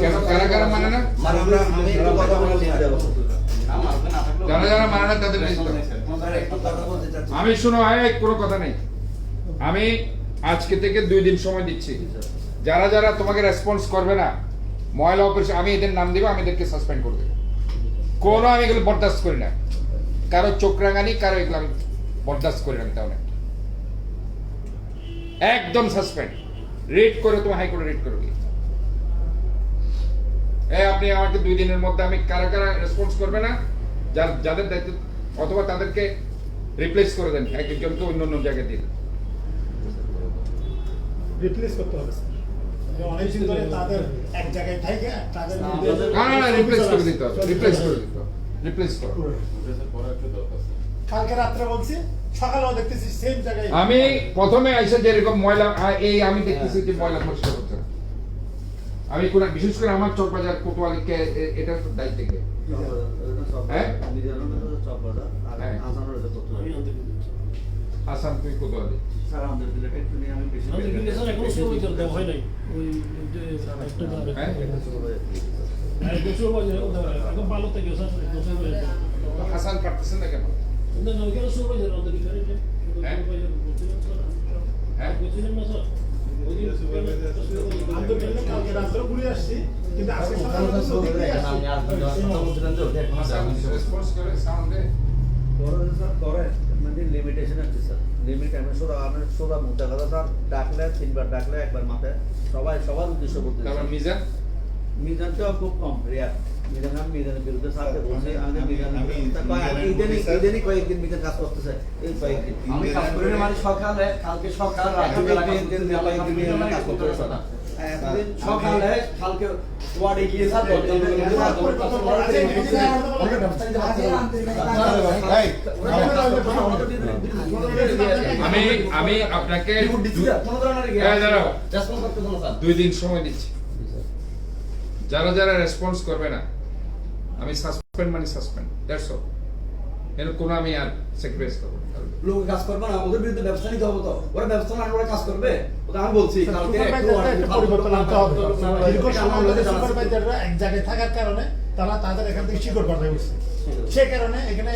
যারা যারা মানে না? তাদের আমি শোনো হয় কোনো কথা নেই। আমি আজকে থেকে দুই দিন সময় দিচ্ছি। যারা যারা তোমাকে রেসপন্স করবে না ময়লা অপারেশন আমি এদের নাম দিব আমি এদেরকে সাসপেন্ড করে দেবো। কোনো আমি এগুলো বরদাস্ত করি না। কারও চোখ রাঙানি কারও এগুলো আমি বরদাস্ত করি না তাহলে একদম সাসপেন্ড রিড করে তুমি হাইকোর্টে রিড করো। এ আপনি আমাকে দুই দিনের মধ্যে আমি কারা কারা রেসপন্স করবে না যার যাদের দায়িত্ব অথবা তাদেরকে রিপ্লেস করে দেন এক একজনকে অন্য অন্য জায়গায় দিন। রিপ্লেস করতে হবে তাদের এক জায়গায় থাকে তাদের না, না রিপ্লেস করে দিতে হবে রিপ্লেস করে দিতে হবে রিপ্লেস করো। কালকে রাত্রে বলছি সকালেও দেখতেছি সেম জায়গায়। আমি প্রথমে আইসা যেরকম ময়লা এই আমি দেখতেছি যে ময়লা পরিষ্কার না। আমি কোন বিশেষ করে আমার চকবাজার কোতোয়ালিকে এটার দায়িত্ব কে? হ্যাঁ? হ্যাঁ। আসাম তুই কোতোয়ালি। স্যার আমাদের বিলেটা একটু নিয়ে আমি বেশি আমাদের কিন্তু স্যার এখনও শুরু হইতে দেওয়া হয় নাই। ওই যে একটা বার- হ্যাঁ? গোসল ভালো থেকে স্যার হাসান পারতেছেন না কেন? না না ওইখানে শুরু হয়েছে আমাদের ভিতরে যে হ্যাঁ? হ্যাঁ? গোসলের না স্যার ওই দিন আমি তো বললাম কালকে রাত্রে ঘুরে আসছি কিন্তু আজকে সকালে তো দেখতে আসছি। রেসপন্স করে সাউন্ড দে করে স্যার করে মানে লিমিটেশন আছে স্যার লিমিট আমি সোজা আমি সোজা মুদ্রা কথা স্যার ডাকলে তিনবার ডাকলে একবার মাথায় সবাই সবার উদ্দেশ্য করতে তারপর মিজান মিজানটা খুব কম রেয়ার মিজান আমি মিজানের বিরুদ্ধে স্যারকে বলছি আমি মিজান ইদানি ইদানি কয়েকদিন মিজান কাজ করতেছে এই কয়েকদিন আমি কাজ করি না মানে সকালে কালকে সকাল করতে হবে, আলাদা মানে কাজ করতে হবে না। সকালে কালকে ওয়ার্ডে গিয়ে স্যার দরজা আমি আমি আপনাকে ইয়ে হ্যাঁ। দুই দিন সময় দিচ্ছি যারা যারা রেসপন্স করবে না আমি সাসপেন্ড মানে সাসপেন্ড দ্যাটস অল এর কোনো আমি আর স্যাক্রিফাইস করব। লোক কাজ করবে না ওদের বিরুদ্ধে ব্যবস্থা নিতে হবে তো। ওরা ব্যবস্থা না ওরা কাজ করবে। ওটা আমি বলছি কালকে একটু পরিবর্তন আনতে হবে দীর্ঘ সময় ধরে আছে। সুপারভাইজাররা এক জায়গায় থাকার কারণে তারা তাদের এখান থেকে শিকড় পাঠায় উঠছে সে কারণে এখানে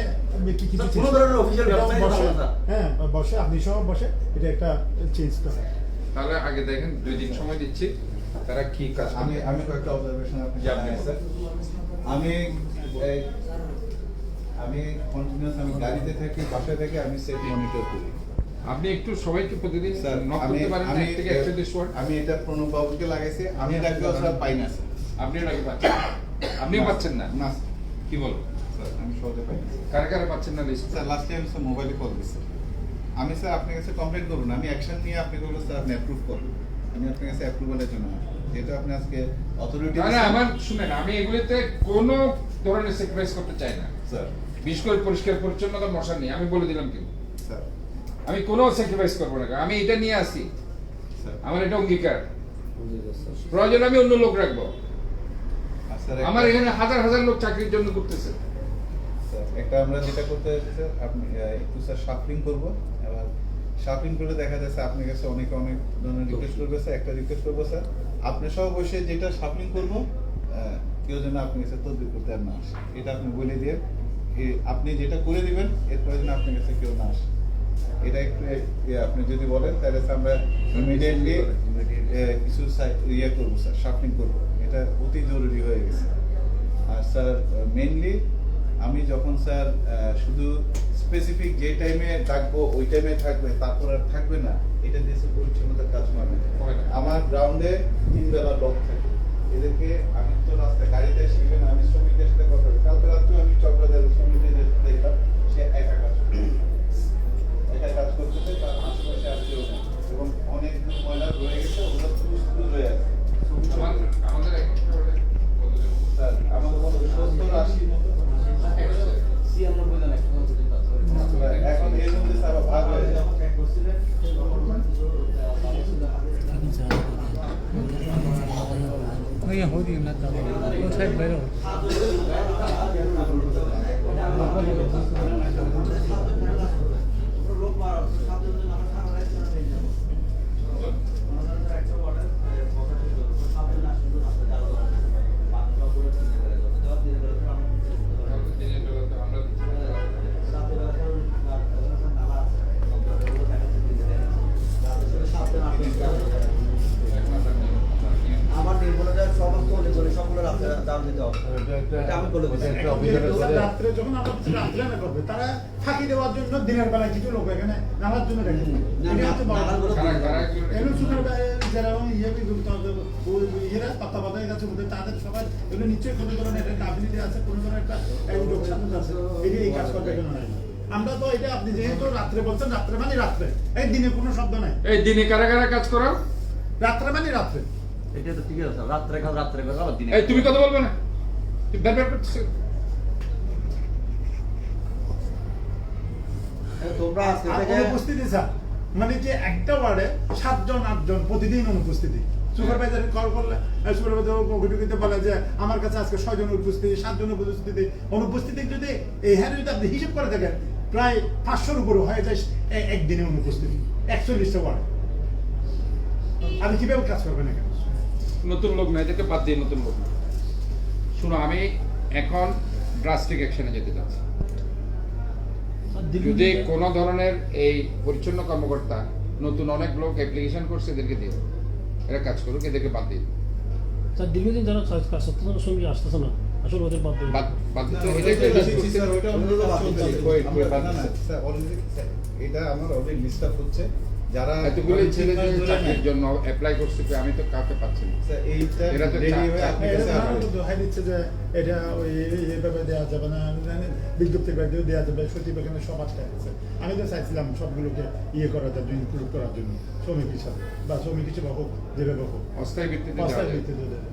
কি কিছু কোনো ধরনের official ব্যবস্থা নিতে হবে হ্যাঁ বসে আপনি সহ বসে এটা একটা চেঞ্জ করে। তাহলে আগে দেখেন দুই দিন সময় দিচ্ছি। তারা কি কাজ আমি আমি কয়েকটা অবজারভেশন আপনি জানাই স্যার আমি আমি কন্টিনিউয়াস আমি গাড়িতে থাকি আমি সেট মনিটর করি। আপনি একটু সবাইকে প্রতিদিন স্যার নক করতে পারেন আমি থেকে ওয়ার্ড। আমি এটা প্রণব বাবুকে লাগাইছি আমি ডাকলেও স্যার পাই না স্যার আপনি নাকি পাচ্ছেন। আপনিও পাচ্ছেন না? না কি বল? স্যার আমি সহজে পাই না কারা কারা পাচ্ছেন না list sir last time sir মোবাইলে কল দিচ্ছি আমি স্যার আপনার কাছে কমপ্লেন করব না। আমি অ্যাকশন নিয়ে আপনি করব স্যার আপনি অ্যাপ্রুভ করুন। আমি আপনার কাছে অ্যাপ্রুভালের জন্য যেহেতু আপনি আজকে অথরিটি না না আমার শুনেন আমি এগুলিতে কোনো ধরনের স্যাক্রিফাইস করতে চাই না। স্যার। বিশেষ করে পরিষ্কার পরিচ্ছন্নতা মশা নেই আমি বলে দিলাম কিন্তু স্যার। আমি কোনো স্যাক্রিফাইস করব না আমি এটা নিয়ে আসি। স্যার। আমার এটা অঙ্গীকার। প্রয়োজন আমি অন্য লোক রাখব। আমার এখানে হাজার হাজার লোক চাকরির জন্য করতেছে। স্যার, একটা আমরা যেটা করতে যাচ্ছি স্যার আপনি একটু স্যার শাফলিং করব এবার শাফলিং করলে দেখা যাচ্ছে আপনার কাছে অনেকে অনেক ধরনের রিকোয়েস্ট করবে স্যার একটা রিকোয়েস্ট করব স্যার আপনি সব বসে যেটা শপিং করব কেউ যেন আপনার কাছে তদবির করতে আর না আসে। এটা আপনি বলে দিয়ে আপনি যেটা করে দিবেন এরপরে যেন আপনার কাছে কেউ না আসে। এটা একটু আপনি যদি বলেন তাহলে আমরা ইমিডিয়েটলি কিছু ইয়ে করব স্যার শাফলিং করব। এটা অতি জরুরি হয়ে গেছে। আর স্যার মেনলি আমি যখন স্যার শুধু স্পেসিফিক যে টাইমে থাকব ওই টাইমে থাকবে তারপর আর থাকবে না এটা দিয়ে পরিচ্ছন্নতার কাজ হবে না। হয় না। আমার গ্রাউন্ডে তিন বেলা লোক থাকে। এদেরকে আমি তো রাস্তায় গাড়িতে শিখবেন আমি শ্রমিকদের সাথে কথা বলি। কালকে রাত্রেও আমি চক্রাজারের শ্রমিকদের দেখলাম সে একা কাজ একা কাজ করতেছে তার আশেপাশে আর কেউ এবং অনেক ময়লা রয়ে গেছে ওগুলো রয়ে আছে আমাদের અહીંયા સુધી નતા તો સાહેબ ભર્યો একটা জন্য দিনের বেলায় কিছু লোক এখানে নামার জন্য রেখে এগুলো এগুলো যারা ইয়ে ইয়েরা তত্ত্বাবধায়ক আছে ওদের তাদের সবাই এগুলো নিশ্চয়ই কোনো ধরনের একটা আবিলিটি আছে কোনো ধরনের একটা যোগ সাধন আছে এটা এই কাজ করবে কেন আমরা তো এটা আপনি যেহেতু রাত্রে বলছেন রাত্রে মানে রাত্রে। এই দিনে কোনো শব্দ নাই। এই দিনে কারা কারা কাজ করো রাত্রে মানে রাত্রে। এটা তো ঠিক আছে রাত্রে কাজ রাত্রে করে আবার দিনে এই তুমি কথা বলবে না। তুমি ব্যাপার করতেছো। তোমরা আজকে থেকে অনুপস্থিতি স্যার মানে যে একটা ওয়ার্ডে সাতজন আটজন প্রতিদিন অনুপস্থিতি। সুপারভাইজার কল করলে সুপারভাইজার বলে যে আমার কাছে আজকে ছয়জন উপস্থিতি সাতজন উপস্থিতি। অনুপস্থিতি যদি এই হ্যাঁ যদি আপনি হিসেব করে দেখেন প্রায় পাঁচশোর উপরে হয়ে যায় একদিনে অনুপস্থিতি একচল্লিশটা ওয়ার্ড আপনি কীভাবে কাজ করবেন এখানে? নতুন লোক না এদেরকে বাদ দিয়ে নতুন লোক না শুনো আমি এখন ড্রাস্টিক অ্যাকশনে যেতে চাচ্ছি যদি কোনো ধরনের এই পরিচ্ছন্ন কর্মকর্তা নতুন অনেক লোক অ্যাপ্লিকেশন করছে এদেরকে দিয়ে এরা কাজ করুক এদেরকে বাদ দিয়ে স্যার দীর্ঘদিন যারা সঙ্গে আসতেছে না আসলে ওদের বাদ বাদ এটা আমরা অলরেডি লিস্ট আপ হচ্ছে। যারা এতগুলো ছেলে চাকরির জন্য অ্যাপ্লাই করছে আমি তো কাউকে পাচ্ছি না। স্যার, এইটা এরা তো হয়ে কাছে দোহাই দিচ্ছে যে এটা ওই এইভাবে দেওয়া যাবে না। মানে বিজ্ঞপ্তি বাইরেও দেওয়া যাবে সত্যি এখানে সব আটকায় আছে আমি তো চাইছিলাম সবগুলোকে ইয়ে করার জন্য ইনক্লুড করার জন্য শ্রমিক হিসাবে বা শ্রমিক হিসেবে হোক যেভাবে হোক। অস্থায়ী ভিত্তিতে অস্থায়ী ভিত্তিতে দেবে।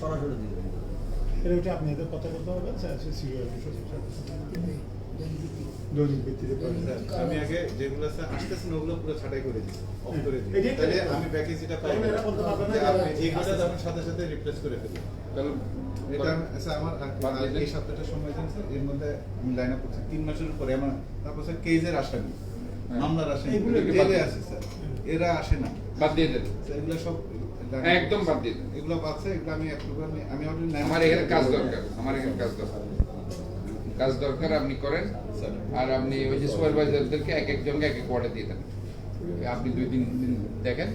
সরাসরি এটা ওটা কথা বলতে হবে সচিব দৈনিক আমি আগে যেগুলো স্যার আসতেছে না ওগুলো পুরো ছাঁটাই করে দিচ্ছি অফ করে দিই তো- তাহলে আমি ভ্যাকেন্সিটা পাই। তাহলে এরা বলতে পারবে না যে যে আপনি এরা এইগুলো আসতেছে। যখন সাথে সাথে রিপ্লেস করে ফেলি এটা স্যার আমার আর- বাদ দিয়ে আর দেন। এই সপ্তাহটা সময় দিন এর মধ্যে আমি লাইন আপ করছি। তিন মাসের উপরে আমার তারপর স্যার কেজের আসামি। হ্যাঁ। মামলার আসামি। জেলে আছে স্যার। এরা আসে না। বাদ দিয়ে দেন। স্যার এগুলো সব একদম বাদ দিয়ে দেন। এগুলো বাদছে এগুলো আমি অ্যাপ্রুভ আমি আমি আমার এখানে কাজ দরকার আমার এখানে কাজ দরকার। কাজ দরকার আপনি করেন। আর আপনি ওই যে সুপারভাইজারদেরকে এক একজনকে এক এক ওয়ার্ডে দিয়ে দেন। আপনি দুই তিন দিন দেখেন,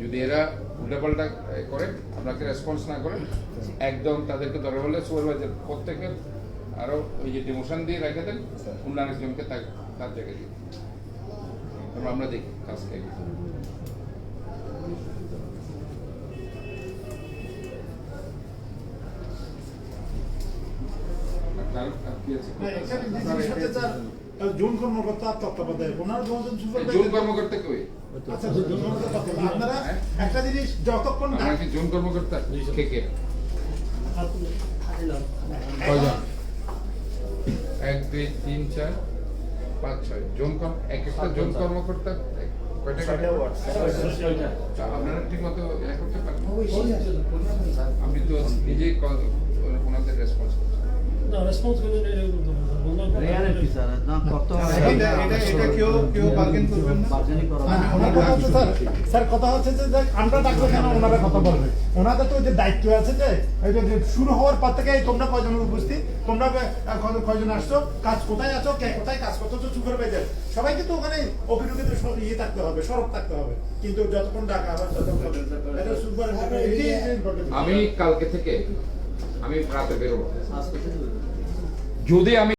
যদি এরা উল্টাপাল্টা করে, আপনাকে রেসপন্স না করে, একদম তাদেরকে ধরে হলে সুপারভাইজার প্রত্যেকের আরও ওই যে ডিমোশন দিয়ে রেখে দেন। অন্য আরেকজনকে তার জায়গায় দিন। তারপর আমরা দেখি কাজ কে কি করে। আর কার- আর কি আছে? জোন কর্মকর্তা তত্ত্বাবধায়ক ওনার দুজন সুপারভাইজার জোন কর্মকর্তা কই? আচ্ছা জোন কর্মকর্তা আপনারা একটা জিনিস যতক্ষণ জোন কর্মকর্তা? কে কে? কয়জন? এক দুই তিন চার পাঁচ ছয়। জোন কর্ম এক একটা জোন কর্মকর্তা? আপনারা ঠিক মতো ইয়ে করতে পারেন আপনি তো নিজেই ক- ওনাদের রেসপন্স করছেন না রেসপন্স করে রেয়ারের না করতে এটা এটা এটা কেউ কেউ বার্গেন করবেন না। বার্গেনিং করা না, না, ওনার কথা হচ্ছে স্যার স্যার কথা হচ্ছে যে যে আমরা ডাকবো কেন ওনারা কথা বলবে? ওনাদের তো যে দায়িত্ব আছে যে এই যে যে শুরু হওয়ার পর থেকে তোমরা কয়জন উপস্থিত? তোমরা কয়জন আসছো? কাজ কোথায় আছো? কে কোথায় কাজ করতেছো সুপারভাইজার সবাইকে তো ওখানে অভিযোগিত ইয়ে থাকতে হবে সরব থাকতে হবে। কিন্তু যতক্ষণ ডাকা আবার ততক্ষণ এটা সুপারভাইজার আমি কালকে থেকে আমি রাতে বেরোবো। আজকে যদি আমি